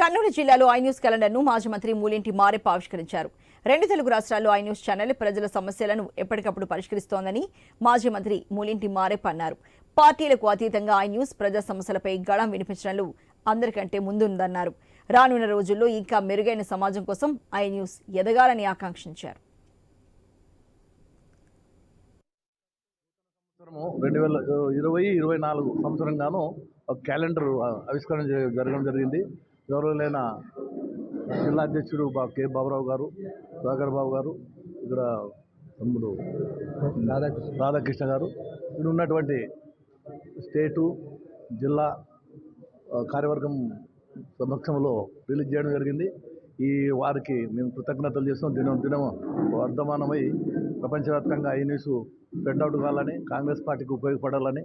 కర్నూలు జిల్లాలో I news క్యాలెండర్ను మాజీ మంత్రి మూలింటి మారెప్ప ఆవిష్కరించారు. రెండు తెలుగు రాష్ట్రాల్లో ఐ న్యూస్ ఛానల్ ప్రజల సమస్యలను ఎప్పటికప్పుడు పరిష్కరిస్తోందని మాజీ మంత్రి మూలింటి మారెప్ప అన్నారు. పార్టీలకు అతీతంగా ఐ న్యూస్ ప్రజా సమస్యలపై గళం వినిపించడంలో అందరికంటే ముందుందన్నారు. రానున్న రోజుల్లో ఇంకా మెరుగైన సమాజం కోసం ఐ న్యూస్ ఎదగాలని ఆకాంక్షించారు. రెండు వేల ఇరవై ఇరవై నాలుగు సంవత్సరంగాను ఒక క్యాలెండర్ ఆవిష్కరణ జరగడం జరిగింది. గౌరవులైన జిల్లా అధ్యక్షుడు బా కె. బాబురావు గారు సుధాకర్ బాబు గారు ఇక్కడ తమ్ముడు రాధాకృష్ణ. గారు. ఇక్కడ ఉన్నటువంటి స్టేటు జిల్లా కార్యవర్గం సమక్షంలో రిలీజ్ చేయడం జరిగింది. ఈ వారికి మేము కృతజ్ఞతలు చేస్తాం దినం దినం వర్ధమానమై ప్రపంచవ్యాప్తంగా ఈ న్యూస్ స్ప్రెడ్ అవుట్ కావాలని కాంగ్రెస్ పార్టీకి ఉపయోగపడాలని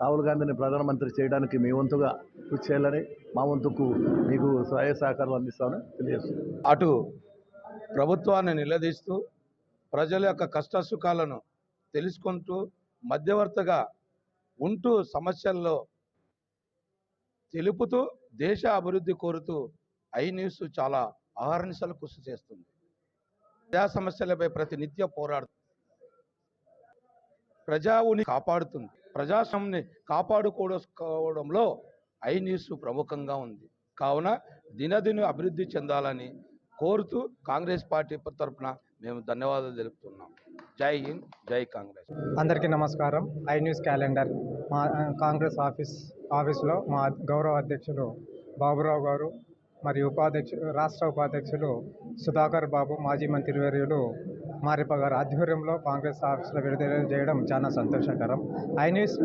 రాహుల్ గాంధీని ప్రధానమంత్రి చేయడానికి మీ వంతుగా కృషి చేయాలని మా వంతుకు మీకు సహాయ సహకారాలు అందిస్తామని తెలియజేస్తుంది అటు ప్రభుత్వాన్ని నిలదీస్తూ ప్రజల యొక్క కష్ట సుఖాలను తెలుసుకుంటూ మధ్యవర్తిగా ఉంటూ సమస్యల్లో తెలుపుతూ దేశ అభివృద్ధి కోరుతూ ఐ న్యూస్ చాలా అహర్నిశలు కృషి చేస్తుంది. ప్రజా సమస్యలపై ప్రతినిత్య పోరాడుతుంది. ప్రజావుని కాపాడుతుంది. ప్రజాస్వామ్యాన్ని కాపాడుకోవడంలో ఐ న్యూస్ ప్రముఖంగా ఉంది. కావున దినదిన అభివృద్ధి చెందాలని కోరుతూ కాంగ్రెస్ పార్టీ తరఫున మేము ధన్యవాదాలు తెలుపుతున్నాం. జై హింద్ జై కాంగ్రెస్. అందరికీ నమస్కారం. ఐ న్యూస్ క్యాలెండర్ మా కాంగ్రెస్ ఆఫీస్ ఆఫీస్లో మా గౌరవ అధ్యక్షులు బాబురావు గారు మరియు ఉపాధ్యక్షులు రాష్ట్ర ఉపాధ్యక్షులు సుధాకర్ బాబు మాజీ మంత్రివర్యులు మారిప గారు ఆధ్వర్యంలో కాంగ్రెస్ ఆఫీసులో విడుదల చేయడం చాలా సంతోషకరం. I news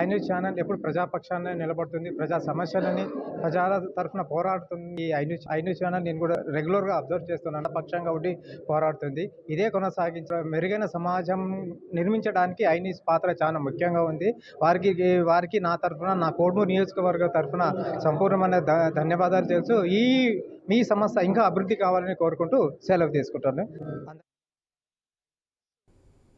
I news channel ఎప్పుడు ప్రజాపక్షాన్ని నిలబడుతుంది ప్రజా సమస్యలని ప్రజల తరఫున పోరాడుతుంది. ఈ I news I news channel నేను కూడా రెగ్యులర్గా అబ్జర్వ్ చేస్తున్నాను. పక్షంగా ఉండి పోరాడుతుంది. ఇదే కొనసాగించ మెరుగైన సమాజం నిర్మించడానికి ఐ న్యూస్ పాత్ర చాలా ముఖ్యంగా ఉంది. వారికి వారికి నా తరఫున నా కోడ్మూరు నియోజకవర్గ తరఫున సంపూర్ణమైన ధన్యవాదాలు తెలుసు. ఈ మీ సమస్య ఇంకా అభివృద్ధి కావాలని కోరుకుంటూ సెలవు తీసుకుంటాను.